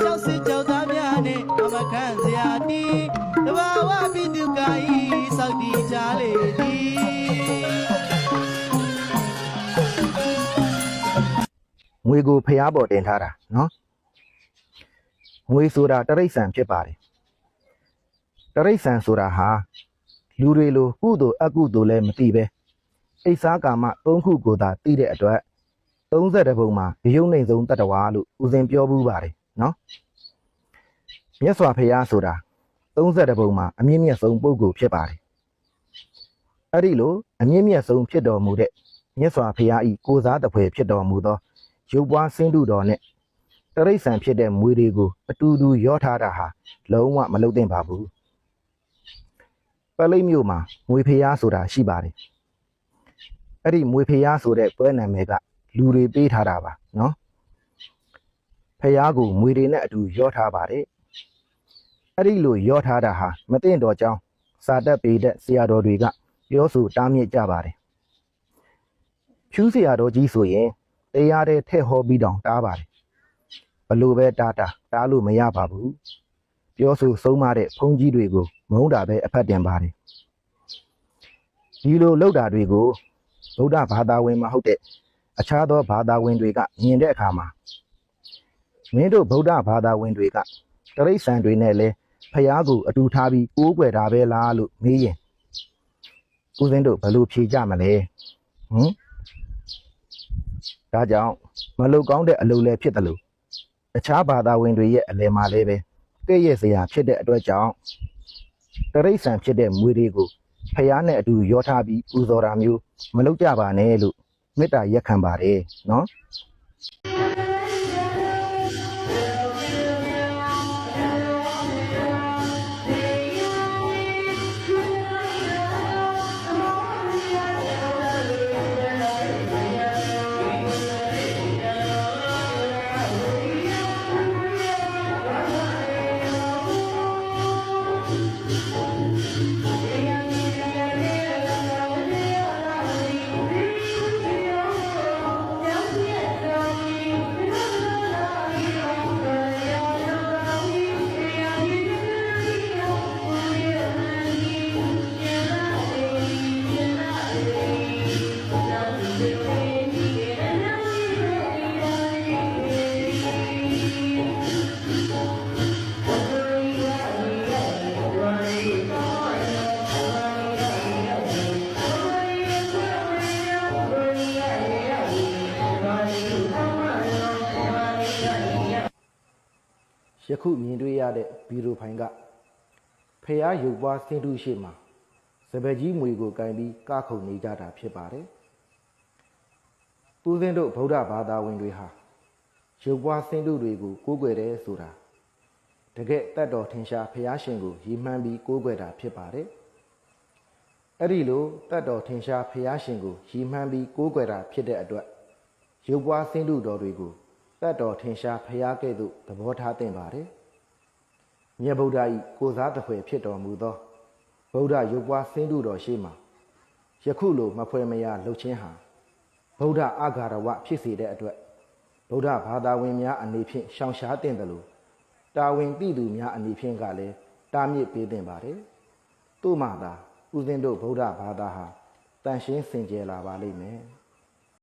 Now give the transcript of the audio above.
ကြောက်စစ်ကြောက်သားများနဲ့အမခန့်စရာတီတဘာဝပိတုကာဤစောက်တီချလေသည်ငွေကိုဖျားပေါ်တင်ထားတာနော်ငွေဆိုတာတရိษံဖြစ်ပါတယ်တရိษံဆိုတာဟာလူတွေလိုကုသိုလ်အကုသိုလ်လည်းမသိပဲအိဆာကာမ၃ခုကိုသာသိတဲ့အတွက် 30ဘုံမှာရုံနေဆုံးတတ္တဝါလို့ဦးစင်ပြောဘူးပါတယ်နော်မြတ်စွာဘုရားဆိုတာ30ဘုံမှာအမြင့်မြတ်ဆုံးပုဂ္ဂိုလ်ဖြစ်ပါတယ်အဲ့ဒီလိုအမြင့်မြတ်ဆုံးဖြစ်တော်မူတဲ့မြတ်စွာဘုရားဤကိုစားတပွဲဖြစ်တော်မူသောရုပ်ပွားဆင်းတုတော်နဲ့တရိษံဖြစ်တဲ့မွေတွေကိုအတူတူရောထားတာဟာလုံးဝမလုံသင့်ပါဘူးပလိတ်မြို့မှာမွေဖျားဆိုတာရှိပါတယ်အဲ့ဒီမွေဖျားဆိုတဲ့ပွဲနာမည်က လူတွေပေးထားတာပါနော်ဖျားကိုမွေတွေနဲ့အတူရောထားပါတယ်အဲ့ဒီလိုရောထားတာဟာမသိတော့ကြောင်းစာတက်ပေတဲ့ဆရာတော်တွေကပြောဆိုတားမြစ်ကြပါတယ်ဖြူးဆရာတော်ကြီးဆိုရင်တရားတဲ့ထဲ့ဟောပြီးတောင်တားပါတယ်ဘလို့ပဲတားတာတားလို့မရပါဘူးပြောဆိုဆုံးမတဲ့ဘုန်းကြီးတွေကိုမုန်းတာပဲအဖတ်တင်ပါတယ်ဒီလိုလောက်တာတွေကိုဗုဒ္ဓဘာသာဝင်မဟုတ်တဲ့ အခြားသောဘာသာဝင်တွေကမြင်တဲ့အခါမှာမင်းတို့ဗုဒ္ဓဘာသာဝင်တွေကတရိษံတွေနဲ့လဲဖျားကိုအတူထားပြီးကိုးကွယ်တာပဲလားလို့မေးရင်ဦးဇင်းတို့ဘယ်လိုဖြေကြမလဲဟမ်ဒါကြောင့်မလုကောင်းတဲ့အလုပ်လည်းဖြစ်တယ်လို့တခြားဘာသာဝင်တွေရဲ့အလယ်မှာလည်းပဲကဲ့ရဲ့စရာဖြစ်တဲ့အတွက်ကြောင့်တရိษံဖြစ်တဲ့မွေတွေကိုဖျားနဲ့အတူရောထားပြီးပူဇော်တာမျိုးမလုပ်ကြပါနဲ့လို့ မေတ္တာရက်ခံပါတယ်နော် ယခုမြင်တွေ့ရတဲ့ဗီဒီယိုဖိုင်ကဖះရုပ်ပွားဆင်းတုရှိမှာစပယ်ကြီးမွေကိုကင်ပြီးကခုန်နေကြတာဖြစ်ပါတယ်။ဦးဇင်းတို့ဗုဒ္ဓဘာသာဝင်တွေဟာရုပ်ပွားဆင်းတုတွေကိုကိုးကွယ်တယ်ဆိုတာတကယ်တတ်တော်ထင်ရှားဖះရှင်ကိုရည်မှန်းပြီးကိုးကွယ်တာဖြစ်ပါတယ်။အဲ့ဒီလိုတတ်တော်ထင်ရှားဖះရှင်ကိုရည်မှန်းပြီးကိုးကွယ်တာဖြစ်တဲ့အတွက်ရုပ်ပွားဆင်းတုတော်တွေကို တတ်တော်ထင်ရှားဖျားကဲ့သို့သဘောထားသင့်ပါတယ်။မြတ်ဗုဒ္ဓ၏ကိုစားတဖွဲဖြစ်တော်မူသောဗုဒ္ဓရုပ်ပွားဆင်းတုတော်ရှိမှယခုလိုမဖွဲမရလှုပ်ခြင်းဟာဗုဒ္ဓအာဃာရဝဖြစ်စေတဲ့အတွက်ဗုဒ္ဓဘာသာဝင်များအနေဖြင့်ရှောင်ရှားတင်တယ်လို့တာဝန်သိသူများအနေဖြင့်ကလည်းတားမြစ်ပေးတင်ပါတယ်။သို့မှသာဥစဉ်တို့ဗုဒ္ဓဘာသာဟာတန်ရှင်းစင်ကြယ်လာပါလိမ့်မယ်။